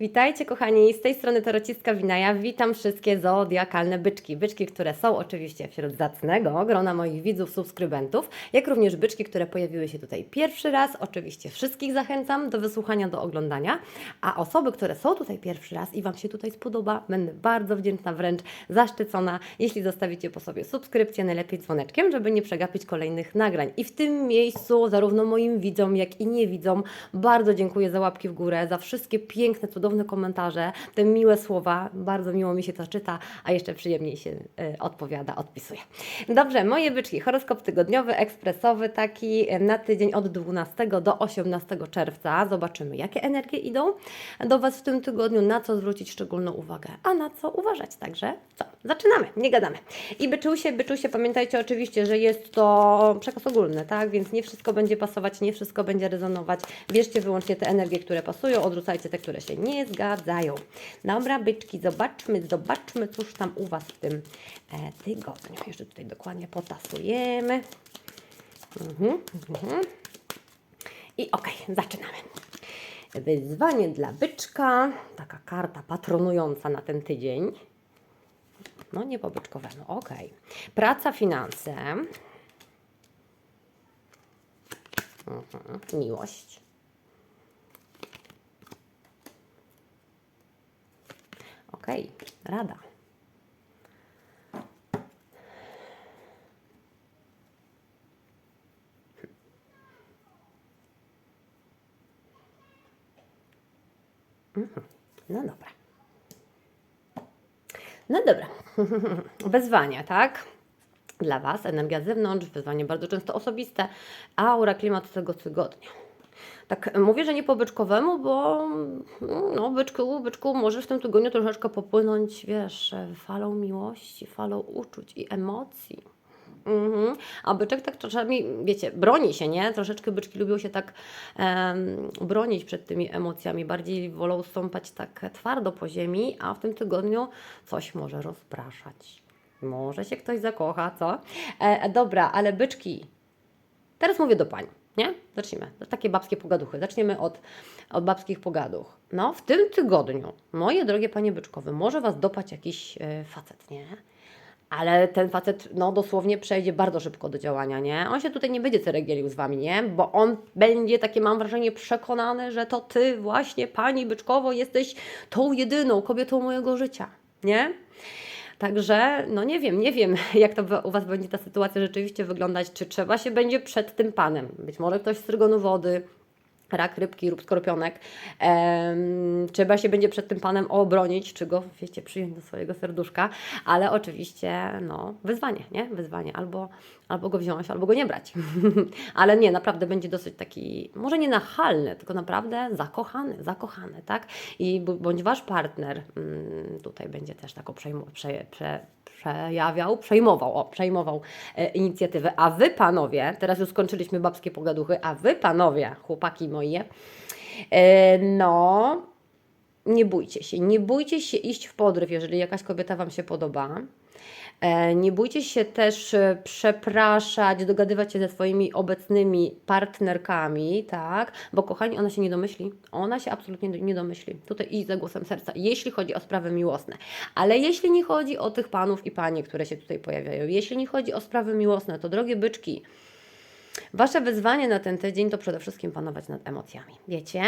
Witajcie kochani, z tej strony Tarocistka Winaja. Witam wszystkie zodiakalne byczki. Byczki, które są oczywiście wśród zacnego grona moich widzów, subskrybentów, jak również byczki, które pojawiły się tutaj pierwszy raz. Oczywiście wszystkich zachęcam do wysłuchania, do oglądania, a osoby, które są tutaj pierwszy raz i Wam się tutaj spodoba, będę bardzo wdzięczna, wręcz zaszczycona, jeśli zostawicie po sobie subskrypcję, najlepiej dzwoneczkiem, żeby nie przegapić kolejnych nagrań. I w tym miejscu zarówno moim widzom, jak i nie widzom bardzo dziękuję za łapki w górę, za wszystkie piękne, cudowne komentarze, te miłe słowa. Bardzo miło mi się to czyta, a jeszcze przyjemniej się y, odpowiada, odpisuje. Dobrze, moje byczki, horoskop tygodniowy, ekspresowy taki y, na tydzień od 12 do 18 czerwca. Zobaczymy, jakie energie idą do Was w tym tygodniu, na co zwrócić szczególną uwagę, a na co uważać. Także co? Zaczynamy, nie gadamy. I byczusie, byczusie, pamiętajcie oczywiście, że jest to przekaz ogólny, tak? Więc nie wszystko będzie pasować, nie wszystko będzie rezonować. Bierzcie wyłącznie te energie, które pasują, odrzucajcie te, które się nie zgadzają. Dobra, byczki, zobaczmy, zobaczmy, cóż tam u Was w tym e, tygodniu. Jeszcze tutaj dokładnie potasujemy. Mhm, mhm. I okej, zaczynamy. Wyzwanie dla byczka. Taka karta patronująca na ten tydzień. No, nie po byczkowemu, okej. Praca, finanse. Mhm. Miłość. Okej, rada. Mhm. No dobra. No dobra. Wyzwania, tak? Dla Was energia z zewnątrz, wyzwanie bardzo często osobiste, aura, klimat tego tygodnia. Tak mówię, że nie po byczkowemu, bo no, byczku, byczku może w tym tygodniu troszeczkę popłynąć, wiesz, falą miłości, falą uczuć i emocji. Mhm. A byczek tak czasami, wiecie, broni się, nie? Troszeczkę byczki lubią się tak em, bronić przed tymi emocjami, bardziej wolą stąpać tak twardo po ziemi, a w tym tygodniu coś może rozpraszać. Może się ktoś zakocha, co? E, dobra, ale byczki, teraz mówię do pań, nie? Zacznijmy. Takie babskie pogaduchy. Zaczniemy od, od babskich pogaduch. No, w tym tygodniu, moje drogie panie byczkowe, może Was dopać jakiś e, facet, nie? Ale ten facet, no dosłownie przejdzie bardzo szybko do działania, nie? On się tutaj nie będzie ceregielił z Wami, nie? Bo on będzie, takie mam wrażenie, przekonany, że to Ty właśnie, Pani Byczkowo, jesteś tą jedyną kobietą mojego życia, nie? Także, no nie wiem, nie wiem, jak to u Was będzie ta sytuacja rzeczywiście wyglądać, czy trzeba się będzie przed tym Panem, być może ktoś z trygonu wody, rak, rybki lub skorpionek, em, trzeba się będzie przed tym Panem obronić, czy go, wiecie, przyjąć do swojego serduszka, ale oczywiście, no, wyzwanie, nie? Wyzwanie, albo, albo go wziąć, albo go nie brać. ale nie, naprawdę będzie dosyć taki, może nie nachalny, tylko naprawdę zakochany, zakochany, tak? I bądź Wasz partner mm, tutaj będzie też przejmu, prze, prze, przejawiał, przejmował, o, przejmował e, inicjatywę. A wy panowie, teraz już skończyliśmy babskie pogaduchy, a wy panowie, chłopaki moje, e, no, nie bójcie się, nie bójcie się iść w podryw, jeżeli jakaś kobieta Wam się podoba. E, Nie bójcie się też e, przepraszać, dogadywać się ze swoimi obecnymi partnerkami, tak? Bo kochani, ona się nie domyśli. Ona się absolutnie nie domyśli. Tutaj idź za głosem serca, jeśli chodzi o sprawy miłosne. Ale jeśli nie chodzi o tych panów i panie, które się tutaj pojawiają, jeśli nie chodzi o sprawy miłosne, to drogie byczki, Wasze wyzwanie na ten tydzień to przede wszystkim panować nad emocjami. Wiecie?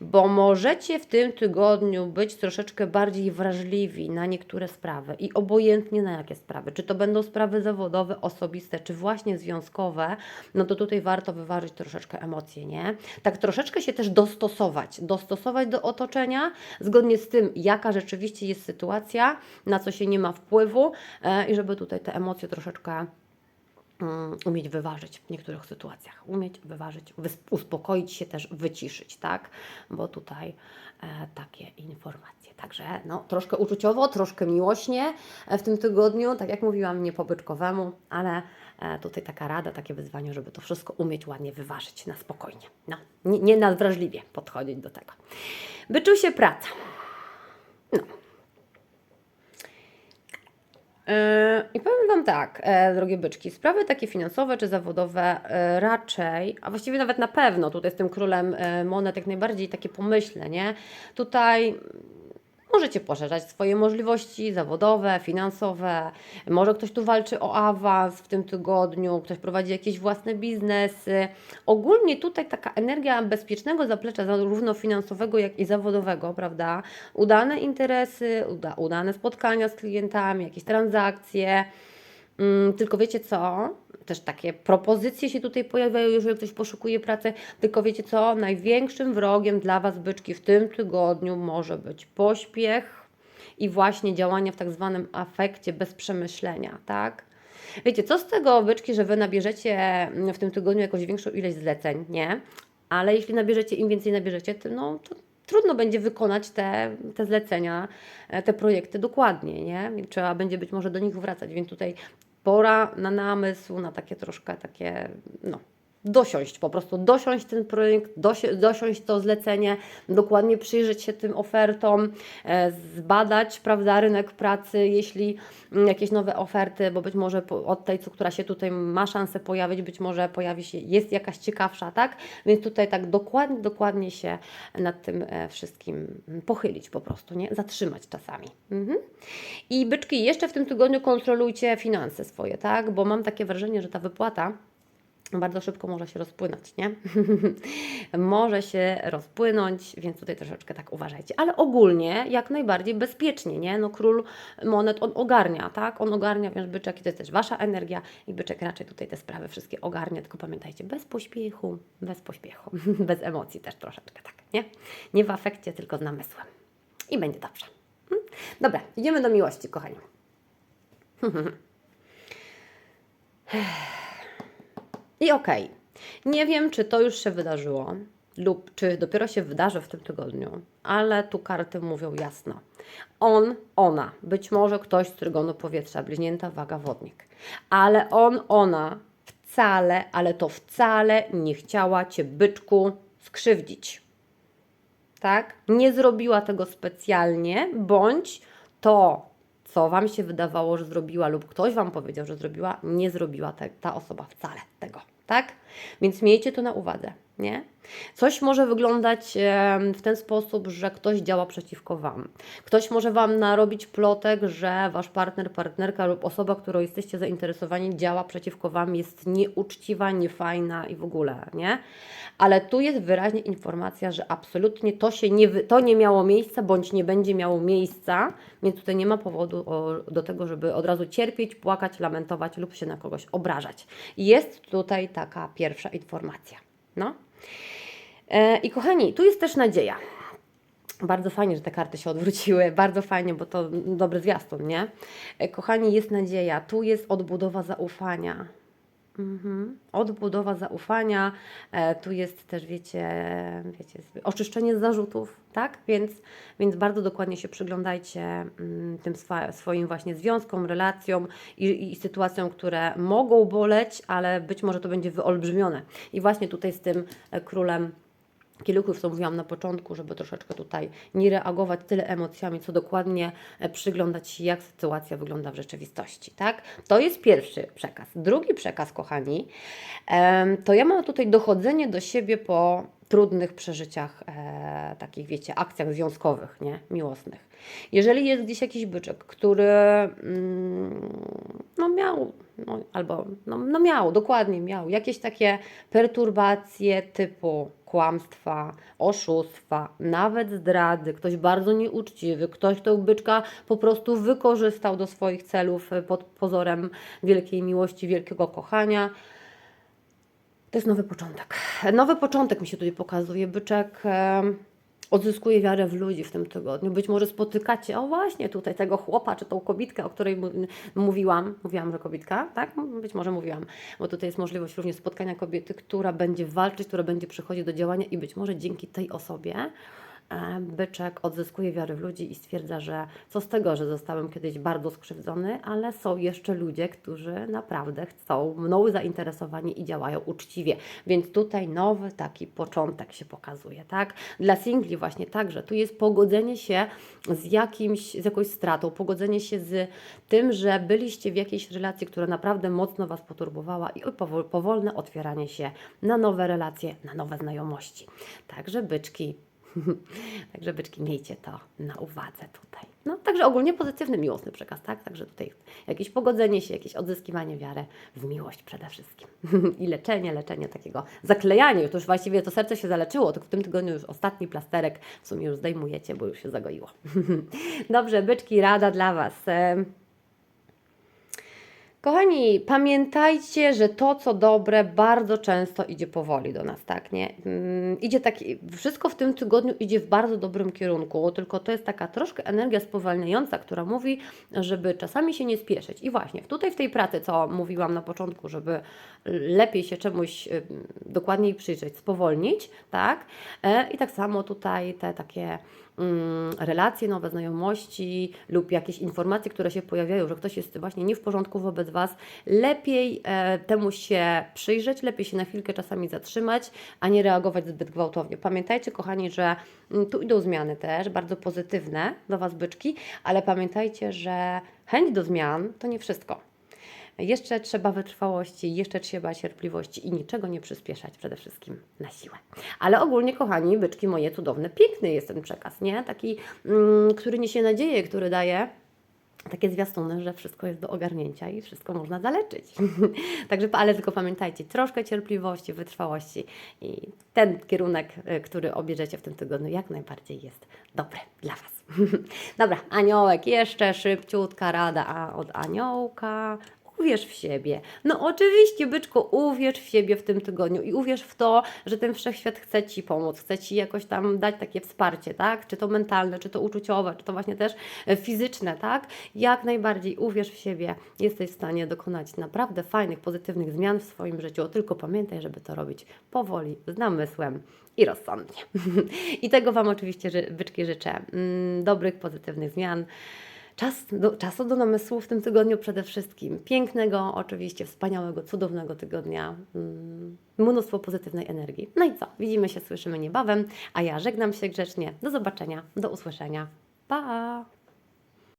Bo możecie w tym tygodniu być troszeczkę bardziej wrażliwi na niektóre sprawy i obojętnie na jakie sprawy. Czy to będą sprawy zawodowe, osobiste, czy właśnie związkowe, no to tutaj warto wyważyć troszeczkę emocje, nie? Tak troszeczkę się też dostosować. Dostosować do otoczenia, zgodnie z tym, jaka rzeczywiście jest sytuacja, na co się nie ma wpływu e, i żeby tutaj te emocje troszeczkę umieć wyważyć w niektórych sytuacjach. Umieć wyważyć, uspokoić się też, wyciszyć, tak? Bo tutaj e, takie informacje. Także no, troszkę uczuciowo, troszkę miłośnie e, w tym tygodniu, tak jak mówiłam, nie po byczkowemu, ale e, tutaj taka rada, takie wyzwanie, żeby to wszystko umieć ładnie wyważyć na spokojnie. No, nie, nie nadwrażliwie podchodzić do tego. Byczu się praca. E, I powiem Wam tak, e, drogie byczki, sprawy takie finansowe czy zawodowe e, raczej, a właściwie nawet na pewno, tutaj z tym królem e, monet jak najbardziej takie pomyślne, nie? Tutaj Możecie poszerzać swoje możliwości zawodowe, finansowe. Może ktoś tu walczy o awans w tym tygodniu, ktoś prowadzi jakieś własne biznesy. Ogólnie tutaj taka energia bezpiecznego zaplecza, zarówno finansowego, jak i zawodowego, prawda? Udane interesy, uda, udane spotkania z klientami, jakieś transakcje. Mm, tylko wiecie co? Też takie propozycje się tutaj pojawiają, jeżeli ktoś poszukuje pracy. Tylko wiecie co? Największym wrogiem dla Was, byczki, w tym tygodniu może być pośpiech i właśnie działania w tak zwanym afekcie bez przemyślenia, tak? Wiecie, co z tego, byczki, że Wy nabierzecie w tym tygodniu jakąś większą ilość zleceń, nie? Ale jeśli nabierzecie, im więcej nabierzecie, to, no, to trudno będzie wykonać te, te zlecenia, e, te projekty dokładnie, nie? Trzeba będzie być może do nich wracać, więc tutaj pora na namysł, na takie troszkę takie, no, dosiąść, po prostu dosiąść ten projekt, dosi dosiąść to zlecenie, dokładnie przyjrzeć się tym ofertom, e, zbadać, prawda, rynek pracy, jeśli mm, jakieś nowe oferty, bo być może od tej, która się tutaj ma szansę pojawić, być może pojawi się, jest jakaś ciekawsza, tak? Więc tutaj tak dokładnie, dokładnie się nad tym e, wszystkim pochylić po prostu, nie? Zatrzymać czasami. Mhm. I byczki, jeszcze w tym tygodniu kontrolujcie finanse swoje, tak? Bo mam takie wrażenie, że ta wypłata bardzo szybko może się rozpłynąć, nie? może się rozpłynąć, więc tutaj troszeczkę tak uważajcie. Ale ogólnie jak najbardziej bezpiecznie, nie? No król monet on ogarnia, tak? On ogarnia, więc byczek i to jest też Wasza energia i byczek raczej tutaj te sprawy wszystkie ogarnia, tylko pamiętajcie, bez pośpiechu, bez pośpiechu, bez emocji też troszeczkę, tak, nie? Nie w afekcie, tylko z namysłem. I będzie dobrze. Hmm? Dobra, idziemy do miłości, kochani. I okej, nie wiem, czy to już się wydarzyło, lub czy dopiero się wydarzy w tym tygodniu, ale tu karty mówią jasno. On, ona, być może ktoś z trygonu powietrza, bliźnięta waga wodnik, ale on, ona wcale, ale to wcale nie chciała Cię, byczku, skrzywdzić. Tak? Nie zrobiła tego specjalnie, bądź to, co Wam się wydawało, że zrobiła, lub ktoś Wam powiedział, że zrobiła, nie zrobiła te, ta osoba wcale tego, tak? Więc miejcie to na uwadze, nie? Coś może wyglądać w ten sposób, że ktoś działa przeciwko Wam. Ktoś może Wam narobić plotek, że Wasz partner, partnerka lub osoba, którą jesteście zainteresowani, działa przeciwko Wam, jest nieuczciwa, niefajna i w ogóle, nie? Ale tu jest wyraźnie informacja, że absolutnie to się nie, to nie miało miejsca, bądź nie będzie miało miejsca, więc tutaj nie ma powodu do tego, żeby od razu cierpieć, płakać, lamentować lub się na kogoś obrażać. Jest tutaj taka pierwsza informacja. No. E, I kochani, tu jest też nadzieja. Bardzo fajnie, że te karty się odwróciły, bardzo fajnie, bo to dobry zwiastun, nie? E, Kochani, jest nadzieja, tu jest odbudowa zaufania. Mhm. Odbudowa zaufania, e, tu jest też, wiecie, wiecie, oczyszczenie z zarzutów, tak? Więc, więc bardzo dokładnie się przyglądajcie mm, tym swoim właśnie związkom, relacjom i, i sytuacjom, które mogą boleć, ale być może to będzie wyolbrzymione. I właśnie tutaj z tym e, królem Kieluchów, co mówiłam na początku, żeby troszeczkę tutaj nie reagować tyle emocjami, co dokładnie e, przyglądać się, jak sytuacja wygląda w rzeczywistości, tak? To jest pierwszy przekaz. Drugi przekaz, kochani, to ja mam tutaj dochodzenie do siebie po trudnych przeżyciach, e, takich wiecie, akcjach związkowych, nie? Miłosnych. Jeżeli jest gdzieś jakiś byczek, który mm, no miał, no, albo no, no miał, dokładnie miał jakieś takie perturbacje typu kłamstwa, oszustwa, nawet zdrady, ktoś bardzo nieuczciwy, ktoś, kto byczka po prostu wykorzystał do swoich celów e, pod pozorem wielkiej miłości, wielkiego kochania. To jest nowy początek. Nowy początek mi się tutaj pokazuje. Byczek odzyskuje wiarę w ludzi w tym tygodniu. Być może spotykacie, o właśnie, tutaj tego chłopa, czy tą kobitkę, o której mówiłam. Mówiłam, że kobitka, tak? Być może mówiłam, bo tutaj jest możliwość również spotkania kobiety, która będzie walczyć, która będzie przychodzić do działania i być może dzięki tej osobie byczek odzyskuje wiarę w ludzi i stwierdza, że co z tego, że zostałem kiedyś bardzo skrzywdzony, ale są jeszcze ludzie, którzy naprawdę chcą, mną zainteresowani i działają uczciwie. Więc tutaj nowy taki początek się pokazuje, tak? Dla singli właśnie także. Tu jest pogodzenie się z jakimś, z jakąś stratą, pogodzenie się z tym, że byliście w jakiejś relacji, która naprawdę mocno Was poturbowała i powol, powolne otwieranie się na nowe relacje, na nowe znajomości. Także byczki, także byczki, miejcie to na uwadze tutaj. No, także ogólnie pozytywny, miłosny przekaz, tak? Także tutaj jakieś pogodzenie się, jakieś odzyskiwanie wiary w miłość przede wszystkim. I leczenie, leczenie takiego zaklejanie. To już właściwie to serce się zaleczyło, tylko w tym tygodniu już ostatni plasterek w sumie już zdejmujecie, bo już się zagoiło. Dobrze, byczki, rada dla Was. Kochani, pamiętajcie, że to, co dobre, bardzo często idzie powoli do nas, tak? Nie? Mm, Idzie taki, wszystko w tym tygodniu idzie w bardzo dobrym kierunku, tylko to jest taka troszkę energia spowalniająca, która mówi, żeby czasami się nie spieszyć. I właśnie tutaj w tej pracy, co mówiłam na początku, żeby lepiej się czemuś ym, dokładniej przyjrzeć, spowolnić, tak? E, I tak samo tutaj te takie relacje, nowe znajomości lub jakieś informacje, które się pojawiają, że ktoś jest właśnie nie w porządku wobec Was, lepiej e, temu się przyjrzeć, lepiej się na chwilkę czasami zatrzymać, a nie reagować zbyt gwałtownie. Pamiętajcie, kochani, że mm, tu idą zmiany też, bardzo pozytywne do Was byczki, ale pamiętajcie, że chęć do zmian to nie wszystko. Jeszcze trzeba wytrwałości, jeszcze trzeba cierpliwości i niczego nie przyspieszać przede wszystkim na siłę. Ale ogólnie, kochani, byczki moje cudowne, piękny jest ten przekaz, nie? Taki, mm, który niesie nadzieję, który daje takie zwiastuny, że wszystko jest do ogarnięcia i wszystko można zaleczyć. Także, ale tylko pamiętajcie, troszkę cierpliwości, wytrwałości i ten kierunek, y, który obierzecie w tym tygodniu, jak najbardziej jest dobry dla Was. Dobra, aniołek, jeszcze szybciutka rada a od aniołka. Uwierz w siebie. No oczywiście, byczku, uwierz w siebie w tym tygodniu i uwierz w to, że ten wszechświat chce Ci pomóc, chce Ci jakoś tam dać takie wsparcie, tak? Czy to mentalne, czy to uczuciowe, czy to właśnie też e, fizyczne, tak? Jak najbardziej uwierz w siebie. Jesteś w stanie dokonać naprawdę fajnych, pozytywnych zmian w swoim życiu. Tylko pamiętaj, żeby to robić powoli, z namysłem i rozsądnie. I tego Wam oczywiście, byczki, życzę. Mm, Dobrych, pozytywnych zmian. Czas do, czasu do namysłu w tym tygodniu przede wszystkim. Pięknego, oczywiście, wspaniałego, cudownego tygodnia. Mm, Mnóstwo pozytywnej energii. No i co? Widzimy się, słyszymy niebawem, a ja żegnam się grzecznie. Do zobaczenia, do usłyszenia. Pa!